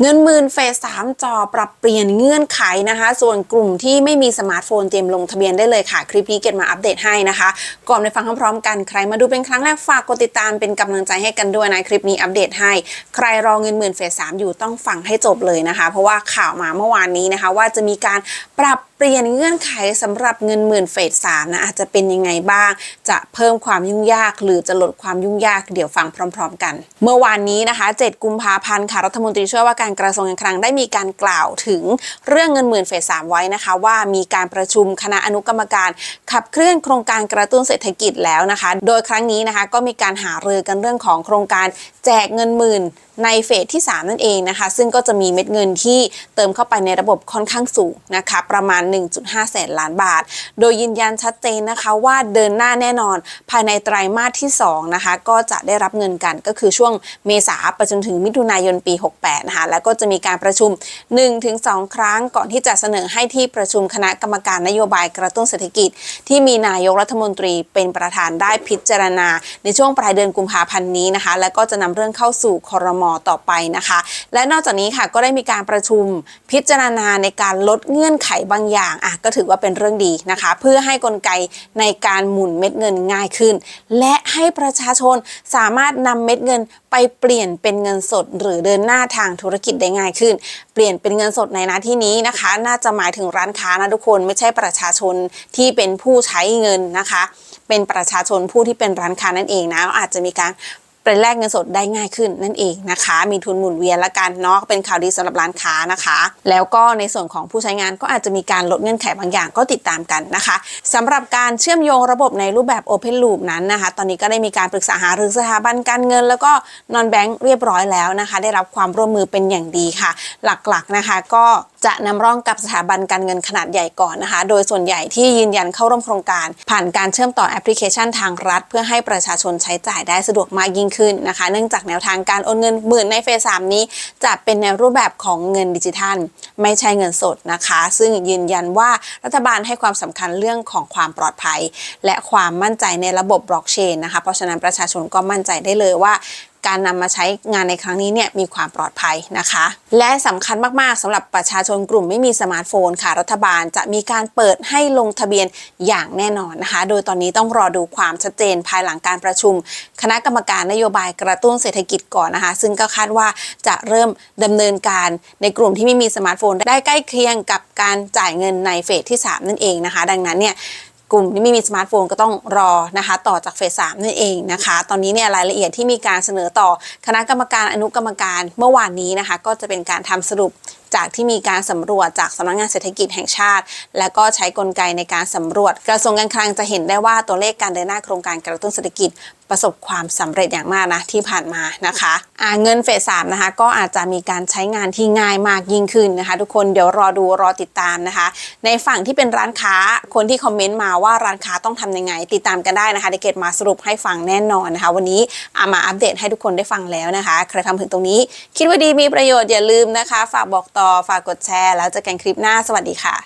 เงินหมื่นเฟสสามจอปรับเปลี่ยนเงื่อนไขนะคะ ส่วนกลุ่มที่ไม่มีสมาร์ทโฟนเตรียมลงทะเบียนได้เลยค่ะ คลิปนี้เก็บมาอัปเดตให้นะคะ ก่อนไปฟังพร้อมๆกันใครมาดูเป็นครั้งแรกฝากกดติดตามเป็นกำลังใจให้กันด้วยนะ คลิปนี้อัปเดตให้ ใครรอเงินหมื่นเฟสสามอยู่ต้องฟังให้จบเลยนะคะ เพราะว่าข่าวมาเมื่อวานนี้นะคะ ว่าจะมีการปรับเปลี่ยนเงื่อนไขสำหรับเงินหมื่นเฟสสามนะอาจจะเป็นยังไงบ้าง จะเพิ่มความยุ่งยาก หรือจะลดความยุ่งยากเดี๋ยวฟังพร้อม ๆ กัน เมื่อวานนี้นะคะ 7 กุมภาพันธ์ค่ะรัฐมนตรีช่วยว่าการกระทรวงการคลังได้มีการกล่าวถึงเรื่องเงินหมื่นเฟสสามไว้นะคะ ว่ามีการประชุมคณะอนุกรรมการ ขับเคลื่อนโครงการกระตุ้นเศรษฐกิจแล้วนะคะ โดยครั้งนี้นะคะก็มีการหารือกันเรื่องของโครงการแจกเงินหมื่นในเฟสที่ 3 นั่นเองนะคะ ซึ่งก็จะมีเม็ดเงินที่เติมเข้าไปในระบบค่อนข้างสูงนะคะ ประมาณ1.5 แสนล้านบาท โดยยืนยันชัดเจนนะคะว่าเดินหน้าแน่นอนภายในไตรมาสที่2นะคะก็จะได้รับเงินกันก็คือช่วงเมษาไปจนถึงมิถุนายนปี 68 นะคะแล้วก็จะมีการประชุม 1-2 ครั้งก่อนที่จะเสนอให้ที่ประชุมคณะกรรมการนโยบายกระตุ้นเศรษฐกิจ ที่มีนายกรัฐมนตรีเป็นประธานได้พิจารณา ในช่วงปลายเดือนกุมภาพันธ์นี้นะคะ แล้วก็จะนำเรื่องเข้าสู่คอรมอต่อไปนะคะ และนอกจากนี้ค่ะก็ได้มีการประชุมพิจารณาในการลดเงื่อนไขบางอย่างอะก็ถือว่าเป็นเรื่องดีนะคะ เพื่อให้กลไกในการหมุนเม็ดเงินง่ายขึ้น และให้ประชาชนสามารถนำเม็ดเงินไปเปลี่ยนเป็นเงินสด หรือเดินหน้าทางธุรกิจได้ง่ายขึ้น เปลี่ยนเป็นเงินสดในหน้าที่นี้นะคะ น่าจะหมายถึงร้านค้านะทุกคนไม่ใช่ประชาชนที่เป็นผู้ใช้เงินนะคะ เป็นประชาชนผู้ที่เป็นร้านค้านั่นเองนะอาจจะมีการ เป็นแลกเงินสดได้ง่ายขึ้นนั่นเองนะคะ มีทุนหมุนเวียนละกันเนาะเป็นข่าวดีสำหรับร้านค้านะคะ แล้วก็ในส่วนของผู้ใช้งานก็อาจจะมีการลดเงื่อนไขบางอย่างก็ติดตามกันนะคะสำหรับการเชื่อมโยงระบบในรูปแบบ Open Loop นั้นนะคะ ตอนนี้ก็ได้มีการปรึกษาหารือสถาบันการเงิน แล้วก็นอนแบงค์เรียบร้อยแล้วนะคะ ได้รับความร่วมมือเป็นอย่างดีค่ะ หลักๆนะคะก็จะนำร่องกับสถาบันการเงินขนาดใหญ่ก่อนนะคะ โดยส่วนใหญ่ที่ยืนยันเข้าร่วมโครงการ ผ่านการเชื่อมต่อแอปพลิเคชันทางรัฐ เพื่อให้ประชาชนใช้จ่ายได้สะดวกมากยิ่งขึ้นนะคะ เนื่องจากแนวทางการโอนเงินหมื่นในเฟสสามนี้ จะเป็นในรูปแบบของเงินดิจิทัล ไม่ใช่เงินสดนะคะ ซึ่งยืนยันว่ารัฐบาลให้ความสำคัญเรื่องของความปลอดภัย และความมั่นใจในระบบบล็อกเชนนะคะเพราะฉะนั้นประชาชนก็มั่นใจได้เลยว่า การนำมาใช้งานในครั้งนี้เนี่ยมีความปลอดภัยนะคะ และสำคัญมากๆสำหรับประชาชนกลุ่มไม่มีสมาร์ทโฟนค่ะ รัฐบาลจะมีการเปิดให้ลงทะเบียนอย่างแน่นอนนะคะ โดยตอนนี้ต้องรอดูความชัดเจนภายหลังการประชุม คณะกรรมการนโยบายกระตุ้นเศรษฐกิจก่อนนะคะ ซึ่งก็คาดว่าจะเริ่มดำเนินการในกลุ่มที่ไม่มีสมาร์ทโฟนได้ใกล้เคียงกับการจ่ายเงินในเฟสที่ 3 นั่นเองนะคะ ดังนั้นเนี่ย กลุ่มที่ไม่มีสมาร์ทโฟนก็ต้องรอนะคะต่อจากเฟสสามนั่นเองนะคะ ตอนนี้เนี่ยรายละเอียดที่มีการเสนอต่อคณะกรรมการอนุกรรมการเมื่อวานนี้นะคะ ก็จะเป็นการทำสรุปจากที่มีการสำรวจจากสำนักงานเศรษฐกิจแห่งชาติ และก็ใช้กลไกในการสำรวจ กระทรวงการคลังจะเห็นได้ว่าตัวเลขการเดินหน้าโครงการกระตุ้นเศรษฐกิจประสบความสำเร็จอย่างมากนะที่ผ่านมานะคะอ่าเงินเฟสสามนะคะก็อาจจะมีการใช้งานที่ง่ายมากยิ่งขึ้นนะคะ ทุกคนเดี๋ยวรอดูรอติดตามนะคะ ในฝั่งที่เป็นร้านค้าคนที่คอมเมนต์มาว่าร้านค้าต้องทำยังไง ติดตามกันได้นะคะเดเกดมาสรุปให้ฟังแน่นอนนะคะ วันนี้อามาอัปเดตให้ทุกคนได้ฟังแล้วนะคะ ใครทำถึงตรงนี้ คิดว่าดีมีประโยชน์อย่าลืมนะคะ ฝากบอกต่อฝากกดแชร์ แล้วเจอกันคลิปหน้าสวัสดีค่ะ